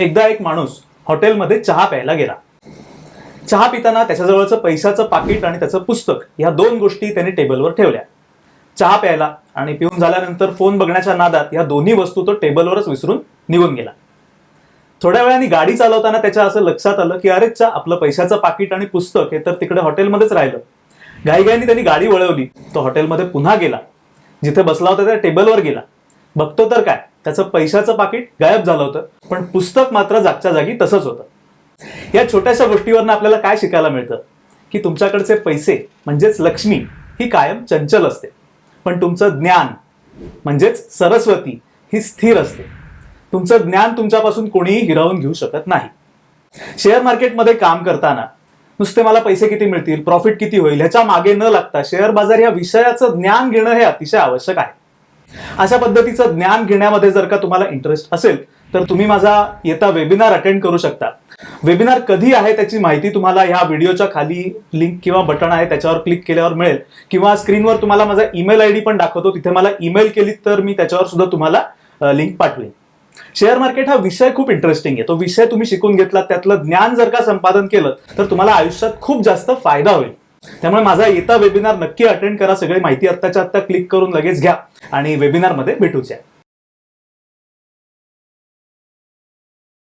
एकदा एक माणूस हॉटेलमध्ये चहा प्यायला गेला. चहा पिताना त्याच्याजवळचं पैशाचं पाकिट आणि त्याचं पुस्तक या दोन गोष्टी त्याने टेबलवर ठेवल्या. चहा प्यायला आणि पिऊन झाल्यानंतर फोन बघण्याच्या नादात ह्या दोन्ही वस्तू तो टेबलवरच विसरून निघून गेला. थोड्या वेळाने गाडी चालवताना त्याच्या असं लक्षात आलं की अरे चा आपलं पैशाचं पाकिट आणि पुस्तक हे तर तिकडे हॉटेलमध्येच राहिलं. घाईघाईने त्यांनी गाडी वळवली. तो हॉटेलमध्ये पुन्हा गेला. जिथे बसला होता त्या टेबलवर गेला. बघतो तर काय? त्याचं पैशाचं पाकिट गायब झालं होतं. पण पुस्तक मात्र जागच्या जागी तसंच होतं. या छोट्याशा गोष्टीवरनं आपल्याला काय शिकायला मिळतं? की तुमच्याकडचे पैसे म्हणजेच लक्ष्मी ही कायम चंचल असते. पण तुमचं ज्ञान म्हणजेच सरस्वती ही स्थिर असते. तुमचं ज्ञान तुमच्यापासून कोणीही हिरावून घेऊ शकत नाही. शेअर मार्केटमध्ये काम करताना नुसते मला पैसे किती मिळतील प्रॉफिट किती होईल ह्याच्या मागे न लागता शेअर बाजार या विषयाचं ज्ञान घेणं हे अतिशय आवश्यक आहे. अशा पद्धतीचं ज्ञान घेण्यामध्ये जर का तुम्हाला इंटरेस्ट असेल तर तुम्ही माझा येता वेबिनार अटेंड करू शकता. वेबिनार कधी आहे त्याची माहिती तुम्हाला ह्या व्हिडिओच्या खाली लिंक किंवा बटन आहे त्याच्यावर क्लिक केल्यावर मिळेल. किंवा स्क्रीनवर तुम्हाला माझा ईमेल आय डी पण दाखवतो. तिथे मला ईमेल केली तर मी त्याच्यावर सुद्धा तुम्हाला लिंक पाठवेन. शेअर मार्केट हा विषय खूप इंटरेस्टिंग आहे. तो विषय तुम्ही शिकून घेतला त्यातलं ज्ञान जर का संपादन केलं तर तुम्हाला आयुष्यात खूप जास्त फायदा होईल. त्यामुळे माझा येता वेबिनार नक्की अटेंड करा. सगळी माहिती आत्ताच्या आत्ता क्लिक करून लगेच घ्या आणि वेबिनारमध्ये भेटूच या.